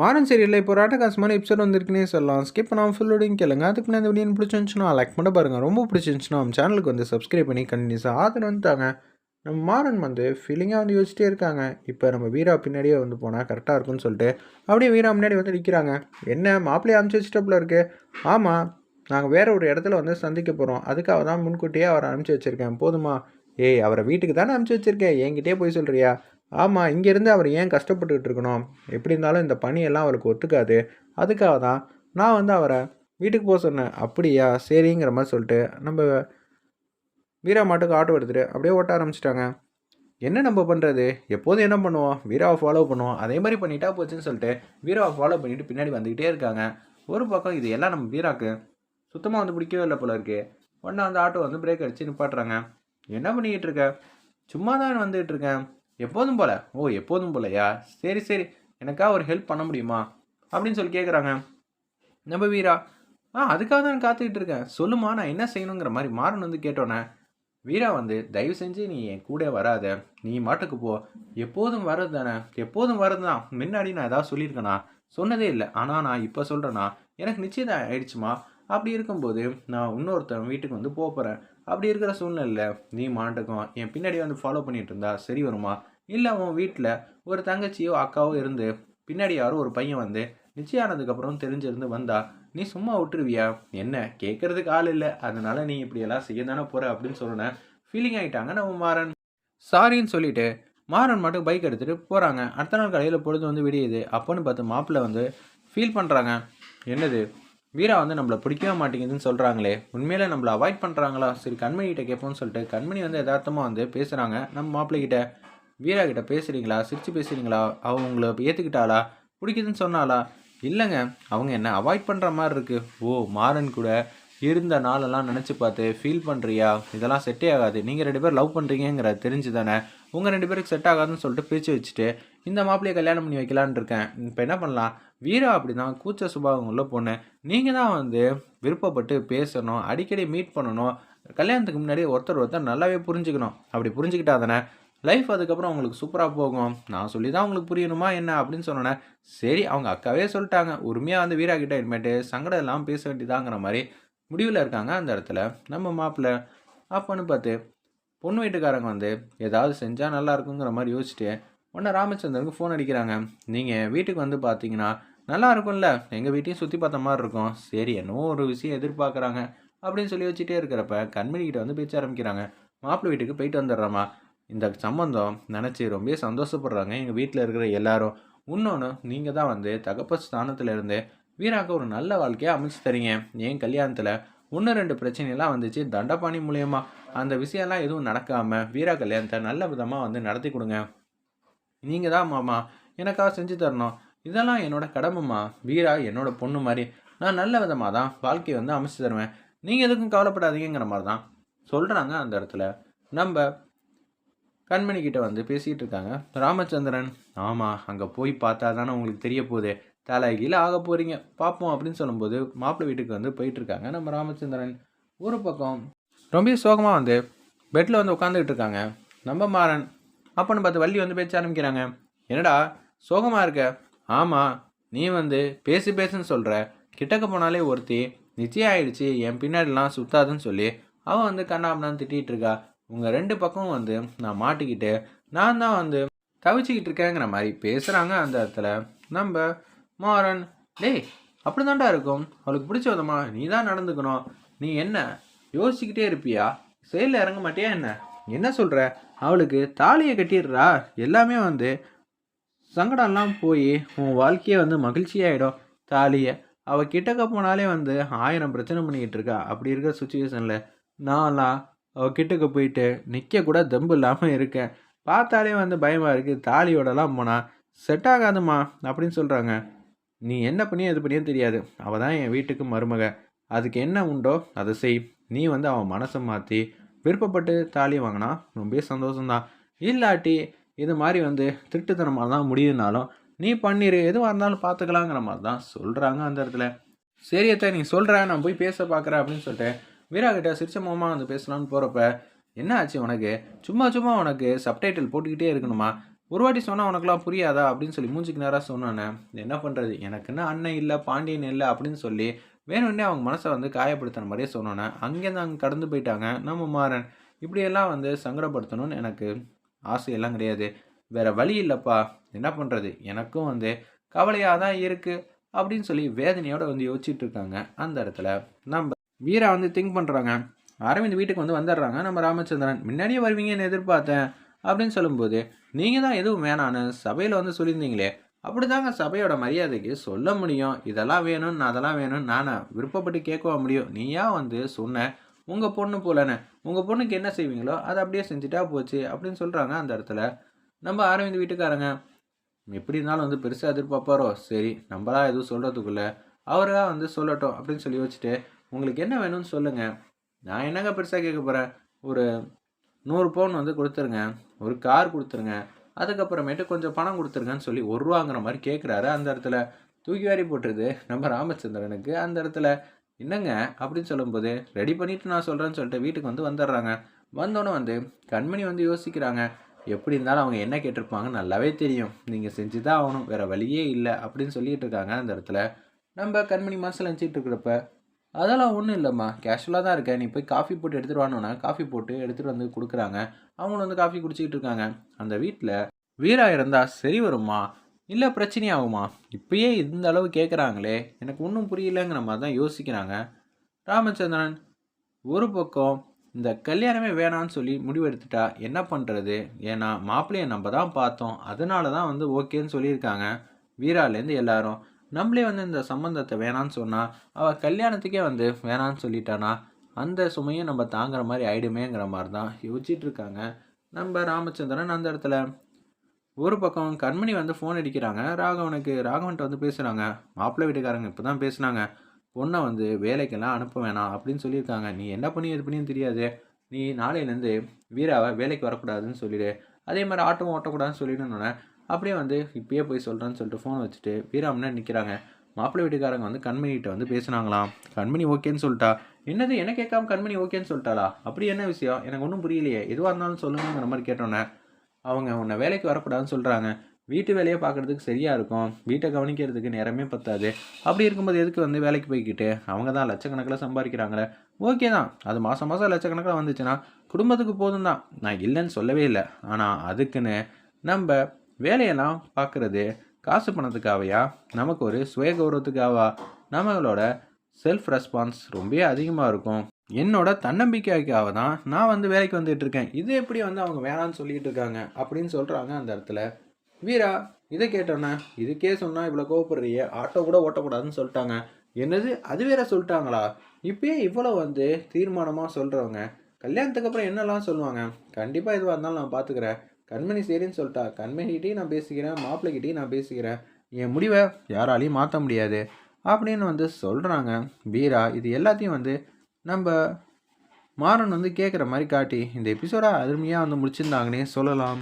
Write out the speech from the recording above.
மாறன் சீரியலில் இப்போ ராட்டகாசமான எபிசோட் வந்திருக்குன்னே சொல்லலாம். ஸ்கிப் பண்ணாமல் ஃபுல்லோடையும் கேளுங்க. அதுக்கு முன்னாடி இந்த வீடியோ பிடிச்சிருந்துச்சுன்னா லைக் பண்ண பாருங்கள் ரொம்ப பிடிச்சிருந்துச்சுன்னா நம்ம சேனலுக்கு வந்து சப்ஸ்கிரைப் பண்ணி கண்டினியூஸாக ஆதரவு வந்துட்டாங்க நம்ம மாறன் வந்து ஃபீலிங்காக வந்து யோசிச்சிட்டே இருக்காங்க. இப்போ நம்ம வீரா பின்னாடியே வந்து போனால் கரெக்டாக இருக்கும்னு சொல்லிட்டு அப்படியே வீரா முன்னாடி வந்து நிற்கிறாங்க என்ன மாப்பிள்ளையை அமுச்சு வச்சுட்டப்பில் இருக்கு. ஆமாம் நாங்கள் வேற ஒரு இடத்துல வந்து சந்திக்க போகிறோம் அதுக்காக தான் முன்கூட்டியே அவரை அனுப்பிச்சி வச்சுருக்கேன். போதுமா? ஏய் அவரை வீட்டுக்கு தானே அனுப்பிச்சி வச்சிருக்கேன். என்கிட்டயே போய் சொல்கிறியா ஆமாம் இங்கேருந்து அவர் ஏன் கஷ்டப்பட்டுக்கிட்டு இருக்கணும்? எப்படி இருந்தாலும் இந்த பணியெல்லாம் அவருக்கு ஒத்துக்காது. அதுக்காக தான் நான் வந்து அவரை வீட்டுக்கு போக சொன்னேன். அப்படியா? சரிங்கிற மாதிரி சொல்லிட்டு நம்ம வீரா மாட்டுக்கு ஆட்டோ எடுத்துகிட்டு அப்படியே ஓட்ட ஆரம்பிச்சிட்டாங்க. என்ன நம்ம பண்ணுறது எப்போதும் என்ன பண்ணுவோம்? வீராவை ஃபாலோ பண்ணுவோம். அதே மாதிரி பண்ணிட்டா போச்சுன்னு சொல்லிட்டு வீராவை ஃபாலோ பண்ணிட்டு பின்னாடி வந்துக்கிட்டே இருக்காங்க. ஒரு பக்கம் இது எல்லாம் நம்ம வீராக்கு சுத்தமாக வந்து பிடிக்கவே இல்லை போல இருக்கு. உடனே வந்து ஆட்டோ வந்து பிரேக் அடிச்சு நிப்பாட்டுறாங்க. என்ன பண்ணிக்கிட்டு இருக்க? சும்மா தான் வந்துகிட்டு இருக்கேன். எப்போதும் போல. ஓ எப்போதும் போலையா? சரி சரி. எனக்கா ஒரு ஹெல்ப் பண்ண முடியுமா? அப்படின்னு சொல்லி கேட்குறாங்க நம்ம வீரா ஆ அதுக்காக தான் நான் காத்துக்கிட்டு இருக்கேன். சொல்லுமா நான் என்ன செய்யணுங்கிற மாதிரி மாறன் வந்து கேட்டோன்னே வீரா வந்து தயவு செஞ்சு நீ என் கூட வராத. நீ மாட்டுக்கு போ. எப்போதும் வர்றது தானே? எப்போதும் வர்றது தான். முன்னாடி நான் ஏதாவது சொல்லியிருக்கேனா? சொன்னதே இல்லை. ஆனால் நான் இப்போ சொல்கிறேன்னா எனக்கு நிச்சயம் ஆயிடுச்சுமா? அப்படி இருக்கும்போது நான் இன்னொருத்தன் வீட்டுக்கு வந்து போக போகிறேன் அப்படி இருக்கிற சூழ்நிலை நீ மாட்டுக்கும் என் பின்னாடி வந்து ஃபாலோ பண்ணிட்டு இருந்தா சரி வருமா? இல்லை உன் வீட்டில் ஒரு தங்கச்சியோ அக்காவோ இருந்து பின்னாடி யாரோ ஒரு பையன் வந்து நிச்சயானதுக்கப்புறம் தெரிஞ்சிருந்து வந்தா நீ சும்மா விட்டுருவியா? என்ன கேட்கறதுக்கு ஆள் இல்லை. அதனால நீ இப்படியெல்லாம் செய்ய தானே போகிற அப்படின்னு சொன்னேன் ஃபீலிங் ஆகிட்டாங்க நம்ம மாறன். சாரின்னு சொல்லிட்டு. மாறன் மட்டும் பைக் எடுத்துகிட்டு போகிறாங்க அடுத்த நாள் கடையில் பொழுது வந்து விடியுது. அப்போன்னு பார்த்து மாப்பிள்ளை வந்து ஃபீல் பண்ணுறாங்க என்னது? வீரா வந்து நம்மளை பிடிக்கவே மாட்டேங்குதுன்னு சொல்கிறாங்களே உண்மையில நம்மளை அவாய்ட் பண்ணுறாங்களா சரி கண்மணிகிட்ட கேட்போம்னு சொல்லிட்டு கண்மணி வந்து யதார்த்தமாக வந்து பேசுகிறாங்க நம்ம மாப்பிள்ளைகிட்ட வீரா கிட்ட பேசுகிறீங்களா சிரிச்சு பேசுகிறீங்களா அவங்க உங்களை ஏற்றுக்கிட்டாளா பிடிக்குதுன்னு சொன்னாலா இல்லைங்க. அவங்க என்ன அவாய்ட் பண்ணுற மாதிரி இருக்குது ஓ மாறன் கூட இருந்த நாளெல்லாம் நினச்சி பார்த்து ஃபீல் பண்ணுறியா இதெல்லாம் செட்டே ஆகாது. நீங்கள் ரெண்டு பேர் லவ் பண்ணுறீங்கிற தெரிஞ்சு தானே உங்கள் ரெண்டு பேருக்கு செட் ஆகாதுன்னு சொல்லிட்டு பிரித்து வச்சுட்டு இந்த மாப்பிள்ளையை கல்யாணம் பண்ணி வைக்கலான்னு இருக்கேன். இப்போ என்ன பண்ணலாம்? வீரா அப்படி தான் கூச்ச சுபாவம் உள்ள பொண்ணு. நீங்கள் தான் வந்து விருப்பப்பட்டு பேசணும் அடிக்கடி மீட் பண்ணணும். கல்யாணத்துக்கு முன்னாடி ஒருத்தர் ஒருத்தர் நல்லாவே புரிஞ்சுக்கணும். அப்படி புரிஞ்சுக்கிட்டா தானே? லைஃப் அதுக்கப்புறம் உங்களுக்கு சூப்பராக போகும். நான் சொல்லி தான் உங்களுக்கு புரியணுமா என்ன அப்படின்னு சொன்னோன்னே சரி அவங்க அக்காவே சொல்லிட்டாங்க. உரிமையாக வந்து வீரா கிட்ட இனிமேட்டு சங்கடம் இல்லாமல் பேச வேண்டியதாங்கிற மாதிரி முடிவில் இருக்காங்க அந்த இடத்துல. நம்ம மாப்பிள்ளை அப்போன்னு பார்த்து பொண்ணு வீட்டுக்காரங்க வந்து ஏதாவது செஞ்சால் நல்லா இருக்குங்கிற மாதிரி யோசிச்சுட்டு உடனே ராமச்சந்திரனுக்கு ஃபோன் அடிக்கிறாங்க. நீங்கள் வீட்டுக்கு வந்து பார்த்தீங்கன்னா நல்லா இருக்கும்ல. எங்கள் வீட்டையும் சுற்றி பார்த்த மாதிரி இருக்கும். சரி என்னவோ ஒரு விஷயம் எதிர்பார்க்குறாங்க. அப்படின்னு சொல்லி வச்சுட்டே இருக்கிறப்ப கண்மணிக்கிட்ட வந்து பேச்ச ஆரம்பிக்கிறாங்க. மாப்பிள்ளை வீட்டுக்கு போயிட்டு வந்துடுறோமா இந்த சம்மந்தம் நினச்சி ரொம்ப சந்தோஷப்படுறாங்க. எங்கள் வீட்டில் இருக்கிற எல்லாரும். இன்னொன்று நீங்கள் தான் வந்து தகப்ப ஸ்தானத்தில் இருந்து வீராக்கு ஒரு நல்ல வாழ்க்கையை அமைச்சு தரீங்க. என் கல்யாணத்தில் ஒன்று ரெண்டு பிரச்சனைலாம் வந்துச்சு. தண்டபாணி மூலயமா அந்த விஷயம்லாம் எதுவும் நடக்காமல் வீரா கல்யாணத்தை நல்ல விதமாக வந்து நடத்தி கொடுங்க. நீங்கள் தான் மாமா எனக்காக செஞ்சு தரணும். இதெல்லாம் என்னோட கடமைம்மா. வீரா என்னோட பொண்ணு மாதிரி நான் நல்ல விதமாக தான் வாழ்க்கையை வந்து அமைச்சு தருவேன். நீங்கள் எதுக்கும் கவலைப்படாதீங்கிற மாதிரி தான் சொல்கிறாங்க அந்த இடத்துல. நம்ம கண்மணி கிட்ட வந்து பேசிகிட்டு இருக்காங்க ராமச்சந்திரன் ஆமாம் அங்கே போய் பார்த்தா தானே உங்களுக்கு தெரிய போகுது தலைகீழ ஆக போகிறீங்க பார்ப்போம் அப்படின்னு சொல்லும்போது மாப்பிள்ளை வீட்டுக்கு வந்து போயிட்டுருக்காங்க. நம்ம ராமச்சந்திரன் ஒரு பக்கம் ரொம்ப சோகமாக வந்து பெட்டில் வந்து உட்காந்துக்கிட்டு இருக்காங்க நம்ம மாறன் அப்பன்னு பார்த்து வள்ளி வந்து பேச ஆரம்பிக்கிறாங்க. என்னடா சோகமாக இருக்க? ஆமாம் நீ வந்து பேசி பேசுன்னு சொல்கிற கிட்டக்க போனாலே ஒருத்தி நிச்சயம் ஆயிடுச்சு என் பின்னாடிலாம் சுத்தாதுன்னு சொல்லி அவன் வந்து கண்ணாமனான்னு திட்டிகிட்டு இருக்கா உங்கள் ரெண்டு பக்கம் வந்து நான் மாட்டிக்கிட்டு நான் தான் வந்து தவிச்சிக்கிட்டு இருக்கேங்கிற மாதிரி பேசுகிறாங்க அந்த இடத்துல. நம்ம மாறன் டேய் அப்படி தாண்டா இருக்கும். அவளுக்கு பிடிச்ச விதமா நீ தான் நடந்துக்கணும். நீ என்ன யோசிச்சுக்கிட்டே இருப்பியா? செயலில் இறங்க மாட்டியா என்ன? என்ன சொல்கிற அவளுக்கு தாலியை கட்டிடுறா. எல்லாமே வந்து சங்கடம்லாம் போய் உன் வாழ்க்கையே வந்து மகிழ்ச்சியாயிடும். தாலியை அவள் கிட்டக்க போனாலே வந்து ஆயிரம் பிரச்சனை பண்ணிக்கிட்டு இருக்கா. அப்படி இருக்கிற சுச்சுவேஷனில் நான்லாம் கிட்டக்க போயிட்டு நிற்க கூட தெம்பு இல்லாமல் இருக்கேன். பார்த்தாலே வந்து பயமாக இருக்குது தாலியோடலாம் போனால் செட் ஆகாதுமா அப்படின்னு சொல்கிறாங்க நீ என்ன பண்ணியோ எது பண்ணியோ தெரியாது. அவள் தான் என் வீட்டுக்கு மருமக. அதுக்கு என்ன உண்டோ அதை செய். நீ வந்து அவன் மனசை மாற்றி விருப்பப்பட்டு தாலி வாங்கினா ரொம்ப சந்தோஷம்தான். இல்லாட்டி இது மாதிரி வந்து திருட்டுத்தனமாக தான் முடியுதுனாலும் நீ பண்ணிடு எதுவாக இருந்தாலும் பார்த்துக்கலாங்கிற மாதிரி தான் சொல்கிறாங்க அந்த இடத்துல. சரியத்த நீ சொல்கிற நான் போய் பேச பார்க்குறேன் அப்படின்னு சொல்லிட்டு வீரா கிட்ட சிரிச்ச மாமா வந்து பேசலான்னு போகிறப்ப என்ன ஆச்சு உனக்கு? சும்மா சும்மா உனக்கு சப்டைட்டில் போட்டுக்கிட்டே இருக்கணுமா? ஒரு வாட்டி சொன்னால் உனக்குலாம் புரியாதா? அப்படின்னு சொல்லி மூஞ்சிக்கு நேராக சொன்னானே என்ன பண்ணுறது எனக்குன்னு அண்ணன் இல்லை பாண்டியன் இல்லை அப்படின்னு சொல்லி வேணும்னே அவங்க மனசை வந்து காயப்படுத்துன மாதிரியே சொன்னோன்னே அங்கேருந்து அங்கே கடந்து போயிட்டாங்க. நம்ம மாறன் இப்படியெல்லாம் வந்து சங்கடப்படுத்தணும்னு எனக்கு ஆசையெல்லாம் கிடையாது. வேறு வழி இல்லைப்பா. என்ன பண்ணுறது எனக்கும் வந்து கவலையாக தான் இருக்குது அப்படின்னு சொல்லி வேதனையோடு வந்து யோசிச்சுட்டு இருக்காங்க அந்த இடத்துல. நம்ம வீரா வந்து திங்க் பண்ணுறாங்க அரவிந்த் வீட்டுக்கு வந்து வந்துடுறாங்க. நம்ம ராமச்சந்திரன் முன்னாடியே வருவீங்கன்னு எதிர்பார்த்தேன் அப்படின்னு சொல்லும்போது நீங்கள் தான் எதுவும் வேணான்னு சபையில் வந்து சொல்லியிருந்தீங்களே. அப்படிதாங்க சபையோட மரியாதைக்கு சொல்ல முடியும். இதெல்லாம் வேணும்னு நான் அதெல்லாம் வேணும்னு நானே விருப்பப்பட்டு கேட்கவா முடியும். நீயா வந்து சொன்ன உங்கள் பொண்ணு போலன்னு உங்கள் பொண்ணுக்கு என்ன செய்வீங்களோ அதை அப்படியே செஞ்சுட்டா போச்சு அப்படின்னு சொல்கிறாங்க அந்த இடத்துல. நம்ம அரவிந்த் வீட்டுக்காரங்க எப்படி இருந்தாலும் வந்து பெருசாக எதிர்பார்ப்பாரோ? சரி நம்மளா எதுவும் சொல்கிறதுக்குள்ள அவராக வந்து சொல்லட்டும் அப்படின்னு சொல்லி வச்சுட்டு உங்களுக்கு என்ன வேணும்னு சொல்லுங்கள் நான் என்னங்க பெருசாக கேட்க போகிறேன் ஒரு நூறு பவுன் வந்து கொடுத்துருங்க. ஒரு கார் கொடுத்துருங்க. அதுக்கப்புறமேட்டு கொஞ்சம் பணம் கொடுத்துருங்கன்னு சொல்லி ஒரு ரூபாங்கிற மாதிரி கேட்குறாரு அந்த இடத்துல தூக்கி வாரி போட்டுருது. நம்ம ராமச்சந்திரனுக்கு அந்த இடத்துல என்னங்க அப்படின்னு சொல்லும்போது ரெடி பண்ணிவிட்டு நான் சொல்கிறேன்னு சொல்லிட்டு வீட்டுக்கு வந்து வந்துடுறாங்க. வந்தோன்னே வந்து கண்மணி வந்து யோசிக்கிறாங்க. எப்படி இருந்தாலும் அவங்க என்ன கேட்டிருப்பாங்க? நல்லாவே தெரியும். நீங்கள் செஞ்சு தான் ஆகணும். வேறு வழியே இல்லை. அப்படின்னு சொல்லிகிட்டு இருக்காங்க அந்த இடத்துல. நம்ம கண்மணி மனசில் நினச்சிட்டு இருக்கிறப்ப அதெல்லாம் ஒன்றும் இல்லைம்மா. கேஷுவலாக தான் இருக்கேன் நீ போய் காஃபி போட்டு எடுத்துகிட்டு வானோன்னா காஃபி போட்டு எடுத்துகிட்டு வந்து கொடுக்குறாங்க. அவங்களும் வந்து காஃபி குடிச்சிக்கிட்டு இருக்காங்க. அந்த வீட்டில் வீரா இருந்தால் சரி வருமா இல்லை பிரச்சனையாகுமா இப்பயே இந்த அளவு கேட்குறாங்களே எனக்கு ஒன்றும் புரியலங்கிற மாதிரி தான் யோசிக்கிறாங்க. ராமச்சந்திரன் ஒரு பக்கம் இந்த கல்யாணமே வேணான்னு சொல்லி முடிவெடுத்துட்டா என்ன பண்ணுறது ஏன்னா மாப்பிள்ளையை நம்ம தான் பார்த்தோம். அதனால தான் வந்து ஓகேன்னு சொல்லியிருக்காங்க. வீராலேருந்து எல்லாரும். நம்மளே வந்து இந்த சம்மந்தத்தை வேணான்னு சொன்னால் அவள் கல்யாணத்துக்கே வந்து வேணான்னு சொல்லிட்டானா அந்த சுமையும் நம்ம தாங்குற மாதிரி ஆயிடுமேங்கிற மாதிரி தான் யோசிச்சுட்டு இருக்காங்க. நம்ம ராமச்சந்திரன் அந்த இடத்துல. ஒரு பக்கம் கண்மணி வந்து ஃபோன் அடிக்கிறாங்க. ராகவனுக்கு ராகவன்ட்ட வந்து பேசுகிறாங்க மாப்பிள்ளை வீட்டுக்காரங்க இப்போ தான் பேசுனாங்க. பொண்ணை வந்து வேலைக்கெல்லாம் அனுப்ப வேணாம் அப்படின்னு சொல்லியிருக்காங்க. நீ என்ன பண்ணி எது பண்ணியும் தெரியாது. நீ நாளையிலேருந்து வீராவை வேலைக்கு வரக்கூடாதுன்னு சொல்லிடு. அதே மாதிரி ஆட்டோவும் ஓட்டக்கூடாதுன்னு சொல்லிடணுன்னே அப்படியே வந்து இப்பயே போய் சொல்கிறேன்னு சொல்லிட்டு ஃபோன் வச்சுட்டு வீராமனா நிற்கிறாங்க மாப்பிள்ளை வீட்டுக்காரங்க வந்து கண்மணிகிட்ட வந்து பேசுனாங்களாம். கண்மணி ஓகேன்னு சொல்லிட்டா. என்னது என்ன கேட்காம கண்மணி ஓகேன்னு சொல்லிட்டாளா? அப்படி என்ன விஷயம்? எனக்கு ஒன்றும் புரியலையே. எதுவாக இருந்தாலும் சொல்லுங்கிற மாதிரி கேட்டோன்னே அவங்க உன்னை வேலைக்கு வரக்கூடாதுன்னு சொல்கிறாங்க வீட்டு வேலையை பார்க்குறதுக்கு சரியாக இருக்கும். வீட்டை கவனிக்கிறதுக்கு நேரமே பத்தாது. அப்படி இருக்கும்போது எதுக்கு வந்து வேலைக்கு போய்க்கிட்டு? அவங்க தான் லட்சக்கணக்கில் சம்பாதிக்கிறாங்களே. ஓகே தான். அது மாதம் மாதம் லட்சக்கணக்கில் வந்துச்சுன்னா குடும்பத்துக்கு போதும் தான். நான் இல்லைன்னு சொல்லவே இல்லை. ஆனால் அதுக்குன்னு நம்ம வேலையெல்லாம் பார்க்குறது காசு பணத்துக்காவையா நமக்கு ஒரு சுய கௌரவத்துக்காவா நம்மளோட செல்ஃப் ரெஸ்பான்ஸ் ரொம்ப அதிகமாக இருக்கும். என்னோட தன்னம்பிக்கைக்காக தான் நான் வந்து வேலைக்கு வந்துட்டு இருக்கேன். இது எப்படி வந்து அவங்க வேணான்னு சொல்லிட்டு இருக்காங்க அப்படின்னு சொல்கிறாங்க அந்த இடத்துல. வீரா இதை கேட்டோன்னே இதுக்கே சொன்னால் இவ்வளோ கோவப்படுறிய? ஆட்டோ கூட ஓட்டக்கூடாதுன்னு சொல்லிட்டாங்க. என்னது? அது வேற சொல்லிட்டாங்களா? இப்பயே இவ்வளோ வந்து தீர்மானமாக சொல்கிறவங்க கல்யாணத்துக்கு அப்புறம் என்னெல்லாம் சொல்லுவாங்க? கண்டிப்பாக எதுவாக இருந்தாலும் நான் பார்த்துக்கிறேன் கண்மணி சரின்னு சொல்லிட்டா. கண்மணிகிட்டையும் நான் பேசிக்கிறேன் மாப்பிள்ளைகிட்டையும் நான் பேசிக்கிறேன். என் முடிவை யாராலையும் மாற்ற முடியாது அப்படின்னு வந்து சொல்கிறாங்க வீரா இது எல்லாத்தையும் வந்து நம்ம மாறன் வந்து கேட்குற மாதிரி காட்டி இந்த எபிசோடை அருமையாக வந்து முடிச்சிருந்தாங்கன்னே சொல்லலாம்.